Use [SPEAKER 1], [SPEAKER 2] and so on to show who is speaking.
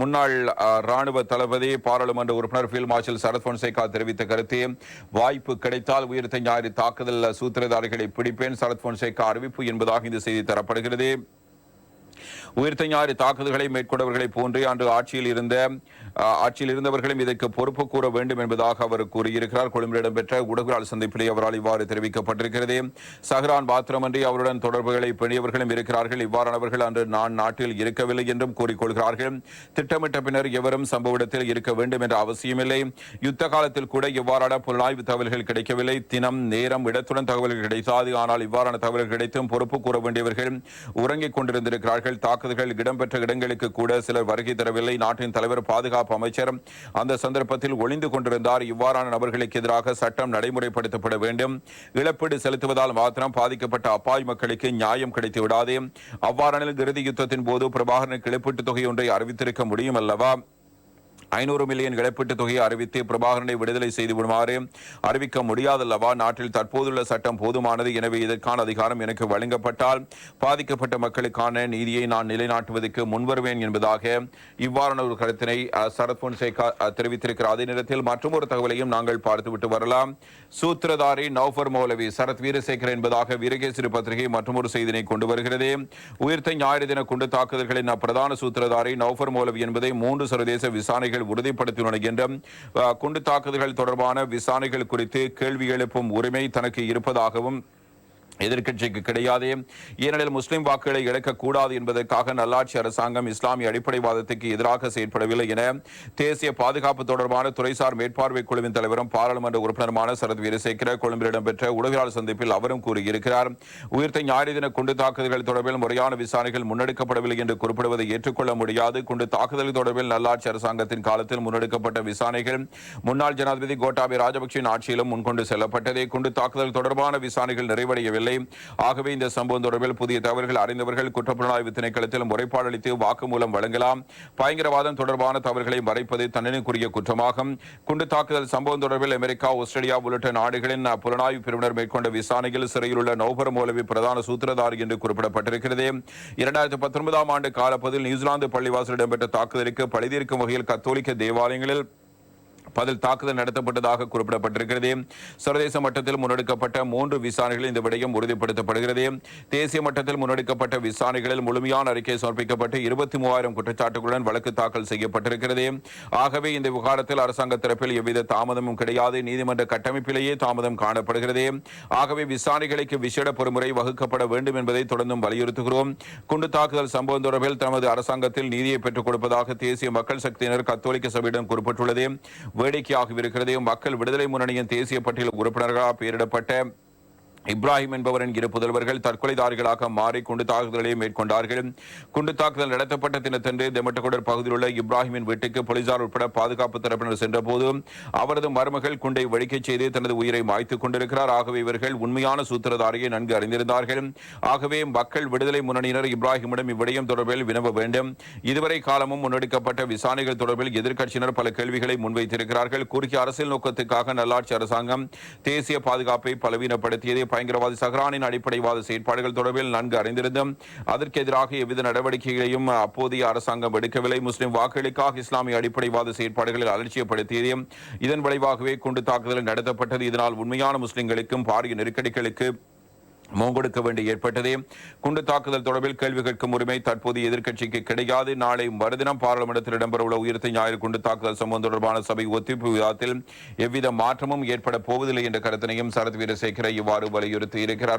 [SPEAKER 1] முன்னாள் ராணுவ தளபதி பாராளுமன்ற உறுப்பினர் ஃபீல்ட் மார்ஷல் சரத் பொன்சேகா தெரிவித்த கருத்து வாய்ப்பு கிடைத்தால் உயிர்த்த ஞாயிறு தாக்குதல் சூத்திரதாரிகளை பிடிப்பேன் சரத் பொன்சேகா அறிவிப்பு என்பதாக இந்த செய்தி தரப்படுகிறது. உயிர்த்த ஞாயிறு தாக்குதல்களை மேற்கொண்டவர்களை போன்றே அன்று ஆட்சியில் இருந்த ஆட்சியில் இருந்தவர்களும் இதற்கு பொறுப்பு கூற வேண்டும் என்பதாக அவர் கூறியிருக்கிறார். கொழும்பில் இடம்பெற்ற ஊடகவியலாளர் சந்திப்பிலே அவரால் இவ்வாறு தெரிவிக்கப்பட்டிருக்கிறது. சஹ்ரான் பாத்திரமன்றி அவருடன் தொடர்புகளை பெணியவர்களும் இருக்கிறார்கள். இவ்வாறானவர்கள் அன்று நான் நாட்டில் இருக்கவில்லை என்றும் கூறிக்கொள்கிறார்கள். திட்டமிட்ட பின்னர் எவரும் சம்பவ இடத்தில் இருக்க வேண்டும் என்ற அவசியமில்லை. யுத்த காலத்தில் கூட இவ்வாறான புலனாய்வு தகவல்கள் கிடைக்கவில்லை. தினம் நேரம் இடத்துடன் தகவல்கள் கிடைக்காது. ஆனால் இவ்வாறான தகவல்கள் கிடைத்தும் பொறுப்பு கூற வேண்டியவர்கள் உறங்கிக் கொண்டிருந்திருக்கிறார்கள். தாக்குதல்கள் இடம்பெற்ற இடங்களுக்கு கூட சிலர் வருகை தரவில்லை. நாட்டின் தலைவர் பாதுகாப்பு அமைச்சர் அந்த சந்தர்ப்பத்தில் ஒளிந்து கொண்டிருந்தார். இவ்வாறான நபர்களுக்கு எதிராக சட்டம் நடைமுறைப்படுத்தப்பட வேண்டும். இழப்பீடு செலுத்துவதால் மாத்திரம் பாதிக்கப்பட்ட அப்பாய் மக்களுக்கு நியாயம் கிடைத்து விடாது. அவ்வாறான இறுதி யுத்தத்தின் போது பிரபாகரனுக்கு இழப்பீட்டுத் தொகை ஒன்றை அறிவித்திருக்க முடியும் அல்லவா? ஐநூறு மில்லியன் இழப்பீட்டுத் தொகையை அறிவித்து பிரபாகரனை விடுதலை செய்து விடுமாறு அறிவிக்க முடியாதல்லவா? நாட்டில் தற்போதுள்ள சட்டம் போதுமானது. எனவே இதற்கான அதிகாரம் எனக்கு வழங்கப்பட்டால் பாதிக்கப்பட்ட மக்களுக்கான நீதியை நான் நிலைநாட்டுவதற்கு முன்வருவேன் என்பதாக இவ்வாறான ஒரு கருத்தினை சரத் பொன்சேகா தெரிவித்திருக்கிறார். அதே நேரத்தில் மற்றொரு தகவலையும் நாங்கள் பார்த்துவிட்டு வரலாம். சூத்திரதாரி நௌஃபர் மௌலவி சரத் வீரசேகர் என்பதாக வீரகேசரி பத்திரிகை மற்றொரு செய்தினை கொண்டு வருகிறது. உயிர்த்த ஞாயிறு தின குண்டு தாக்குதல்களின் பிரதான சூத்திரதாரி நௌஃபர் மௌலவி என்பதை மூன்று சர்வதேச விசாரணைகள் அதிகாரிகள் என்ற என்றும் குண்டு தாக்குதல்கள் தொடர்பான விசாரணைகள் குறித்து கேள்வி எழுப்பும் உரிமை தனக்கு இருப்பதாகவும் எதிர்க்கட்சிக்கு கிடையாது. ஏனெனில் முஸ்லிம் வாக்குகளை இழக்கக்கூடாது என்பதற்காக நல்லாட்சி அரசாங்கம் இஸ்லாமிய அடிப்படைவாதத்துக்கு எதிராக செயற்படவில்லை என தேசிய பாதுகாப்பு தொடர்பான துறைசார் மேற்பார்வை குழுவின் தலைவரும் பாராளுமன்ற உறுப்பினருமான சரத் வீரசேகர கொழும்பில் இடம்பெற்ற ஊடகவியலாளர் சந்திப்பில் அவரும் கூறியிருக்கிறார். உயிர்த்த ஞாயிறு தின குண்டு தாக்குதல்கள் தொடர்பில் முறையான விசாரணைகள் முன்னெடுக்கப்படவில்லை என்று குறிப்பிடுவதை ஏற்றுக்கொள்ள முடியாது. குண்டு தாக்குதல் தொடர்பில் நல்லாட்சி அரசாங்கத்தின் காலத்தில் முன்னெடுக்கப்பட்ட விசாரணைகள் முன்னாள் ஜனாதிபதி கோட்டாபய ராஜபக்சேயின் ஆட்சியிலும் முன்கொண்டு செல்லப்பட்டதே. குண்டு தாக்குதல் தொடர்பான விசாரணைகள் நிறைவடையவில்லை. ஆகவே இந்த சம்பவம் தொடர்பில் புதிய தவறுகள் அறிந்தவர்கள் குற்றப்புலனாய்வு திணைக்களத்தில் முறைப்பாடு அளித்து வாக்குமூலம் வழங்கலாம். பயங்கரவாதம் தொடர்பான தவறுகளை மறைப்பது தண்டனைக்குரிய குற்றமாகும். குண்டு தாக்குதல் சம்பவம் தொடர்பில் அமெரிக்கா ஆஸ்திரேலியா உள்ளிட்ட நாடுகளின் புலனாய்வு பிரிவினர் மேற்கொண்ட விசாரணையில் சிறையில் உள்ள நௌபர் மௌலவி பிரதான சூத்திரதாரி என்று குறிப்பிடப்பட்டிருக்கிறது. இரண்டாயிரத்தி பத்தொன்பதாம் ஆண்டு காலப்பதில் நியூசிலாந்து பள்ளிவாசல் இடம்பெற்ற தாக்குதலுக்கு பழிதீர்க்கும் வகையில் கத்தோலிக்க தேவாலயங்களில் பதில் தாக்குதல் நடத்தப்பட்டதாக குறிப்பிடப்பட்டிருக்கிறது. சர்வதேச மட்டத்தில் முன்னெடுக்கப்பட்ட மூன்று விசாரணைகளில் இந்த விடயம் உறுதிப்படுத்தப்படுகிறது. தேசிய மட்டத்தில் முன்னெடுக்கப்பட்ட விசாரணைகளில் முழுமையான அறிக்கை சமர்ப்பிக்கப்பட்டு இருபத்தி மூவாயிரம் குற்றச்சாட்டுகளுடன் வழக்கு தாக்கல் செய்யப்பட்டிருக்கிறது. ஆகவே இந்த விவகாரத்தில் அரசாங்க தரப்பில் எவ்வித தாமதமும் கிடையாது. நீதிமன்ற கட்டமைப்பிலேயே தாமதம் காணப்படுகிறது. ஆகவே விசாரணைகளுக்கு விசேட பொறுமுறை வகுக்கப்பட வேண்டும் என்பதை தொடர்ந்தும் வலியுறுத்துகிறோம். குண்டு தாக்குதல் சம்பவம் தொடர்பில் தமது அரசாங்கத்தில் நீதியை பெற்றுக் கொடுப்பதாக தேசிய மக்கள் சக்தியினர் கத்தோலிக்க சபையிடம் குறிப்பிட்டுள்ளது. வேடிக்கையாகவிருக்கிறது மக்கள் விடுதலை முன்னணியின் தேசிய பட்டியல் உறுப்பினர்களாக பெயரிடப்பட்ட இப்ராஹிம் என்பவரின் இரு புதல்வர்கள் தற்கொலைதாரிகளாக மாறி குண்டு தாக்குதலை மேற்கொண்டார்கள். குண்டு தாக்குதல் நடத்தப்பட்ட தினத்தன்று தெமட்டகுடர் பகுதியில் உள்ள இப்ராஹிமின் வீட்டுக்கு போலீசார் உட்பட பாதுகாப்பு தரப்பினர் சென்றபோது அவரது மருமகள் குண்டை வெடிக்கச் செய்து தனது உயிரை மாய்த்துக் கொண்டிருக்கிறார். ஆகவே இவர்கள் உண்மையான சூத்திரதாரியை நன்கு அறிந்திருந்தார்கள். ஆகவே மக்கள் விடுதலை முன்னணியினர் இப்ராஹிமிடம் இவ்விடயம் தொடர்பில் வினவ வேண்டும். இதுவரை காலமும் முன்னெடுக்கப்பட்ட விசாரணைகள் தொடர்பில் எதிர்க்கட்சியினர் பல கேள்விகளை முன்வைத்திருக்கிறார்கள். குறுகிய அரசியல் நோக்கத்துக்காக நல்லாட்சி அரசாங்கம் தேசிய பாதுகாப்பை பலவீனப்படுத்தியது. பயங்கரவாதி சஹ்ரானின் அடிப்படைவாத செயற்பாடுகள் தொடர்பில் நன்கு அறிந்திருந்தும் அதற்கு எதிராக எவ்வித நடவடிக்கைகளையும் அப்போதைய அரசாங்கம் எடுக்கவில்லை. முஸ்லிம் வாக்குகளுக்காக இஸ்லாமிய அடிப்படைவாத செயற்பாடுகளில் அலட்சியப்படுத்தியது இதன் விளைவாகவே குண்டு தாக்குதல் நடத்தப்பட்டது. இதனால் உண்மையான முஸ்லிம்களுக்கும் பாரிய நெருக்கடிகளுக்கு மோங்கொடுக்க வேண்டி ஏற்பட்டது குண்டு தாக்குதல் தொடர்பில் கேள்வி கேட்கும் உரிமை தற்போது எதிர்க்கட்சிக்கு கிடையாது. நாளை மறுதினம் பாராளுமன்றத்தில் இடம்பெறவுள்ள உயிர்த்த ஞாயிறு குண்டு தாக்குதல் சம்பவம் தொடர்பான சபை ஒத்திப்பு விவாதத்தில் எவ்வித மாற்றமும் ஏற்பட போவதில்லை என்ற கருத்தினையும் சரத் வீரசேகர இவ்வாறு வலியுறுத்தி இருக்கிறார்